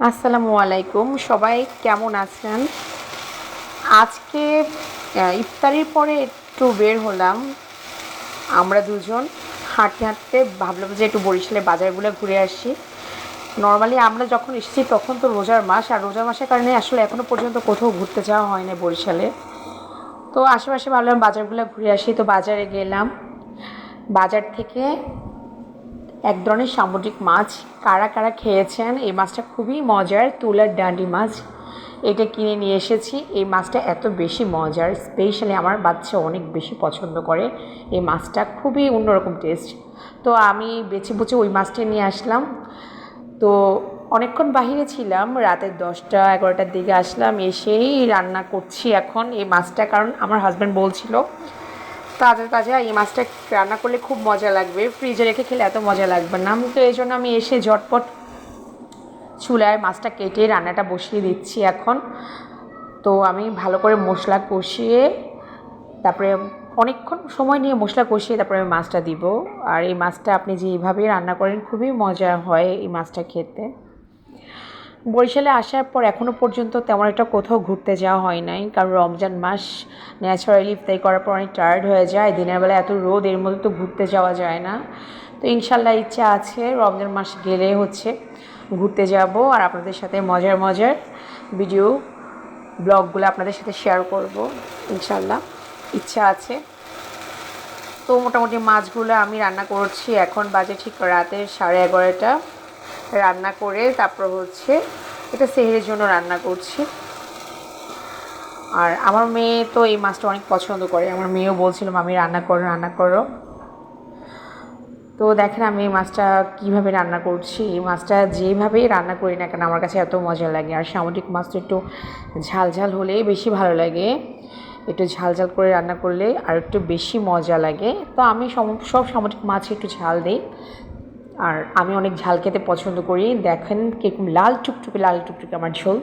আসসালামু আলাইকুম। সবাই কেমন আছেন? আজকে ইফতারির পরে একটু বের হলাম। আমরা দুজন হাঁটতে হাঁটতে ভাবলাম যে একটু বরিশালে বাজারগুলো ঘুরে আসি। নর্মালি আমরা যখন এসেছি তখন তো রোজার মাস, আর রোজার মাসের কারণে আসলে এখনও পর্যন্ত কোথাও ঘুরতে যাওয়া হয় না বরিশালে। তো আশেপাশে ভাবলাম বাজারগুলো ঘুরে আসি। তো বাজারে গেলাম। বাজার থেকে এক ধরনের সামুদ্রিক মাছ। কারা কারা খেয়েছেন? এই মাছটা খুবই মজার, তুলার ডাঁডি মাছ। এটা কিনে নিয়ে এসেছি। এই মাছটা এত বেশি মজার স্পেশালি আমার বাচ্চা অনেক বেশি পছন্দ করে। এই মাছটা খুবই অন্যরকম টেস্ট তো আমি বেছে বুঝে ওই মাছটা নিয়ে আসলাম। তো অনেকক্ষণ বাহিরে ছিলাম রাতের দশটা এগারোটার দিকে আসলাম, এসেই রান্না করছি এখন এই মাছটা। কারণ আমার হাজব্যান্ড বলছিল তাজা তাজা এই মাছটা রান্না করলে খুব মজা লাগবে। ফ্রিজে রেখে খেলে এত মজা লাগবে না। তো এই জন্য আমি এসে ঝটপট চুলায় মাছটা কেটে রান্নাটা বসিয়ে দিচ্ছি এখন। তো আমি ভালো করে মশলা কষিয়ে, তারপরে অনেকক্ষণ সময় নিয়ে মশলা কষিয়ে তারপরে আমি মাছটা দিব। আর এই মাছটা আপনি যেইভাবে রান্না করেন খুবই মজা হয় এই মাছটা খেতে। বরিশালে আসার পর এখনও পর্যন্ত তেমন একটা কোথাও ঘুরতে যাওয়া হয় নাই, কারণ রমজান মাস ন্যাচারালি ইফতারি করার পর অনেক টায়ার্ড হয়ে যায়, দিনের বেলা এত রোদ, এর মধ্যে তো ঘুরতে যাওয়া যায় না। তো ইনশাল্লাহ ইচ্ছা আছে, রমজান মাস গেলে হচ্ছে ঘুরতে যাব আর আপনাদের সাথে মজার মজার ভিডিও ব্লগগুলো আপনাদের সাথে শেয়ার করব ইনশাল্লাহ ইচ্ছা আছে। তো মোটামুটি মাছগুলো আমি রান্না করছি, এখন বাজে ঠিক রাতের সাড়ে এগারোটা। রান্না করে তারপর হচ্ছে এটা সেহেরের জন্য রান্না করছি। আর আমার মেয়ে তো এই মাছটা অনেক পছন্দ করে। আমার মেয়েও বলছিল আমি রান্না করো রান্না করো। তো দেখেন আমি এই মাছটা কীভাবে রান্না করছি। এই মাছটা যেভাবেই রান্না করি না কেন, আমার কাছে এত মজা লাগে। আর সামুদ্রিক মাছ তো একটু ঝাল ঝাল হলেই বেশি ভালো লাগে। একটু ঝাল ঝাল করে রান্না করলে আর একটু বেশি মজা লাগে। তো আমি সব সামুদ্রিক মাছ একটু ঝাল দিই। আর আমি অনেক ঝাল খেতে পছন্দ করি। দেখেন কীরকম লাল টুকটুকে লাল টুকটুকে আমার ঝোল।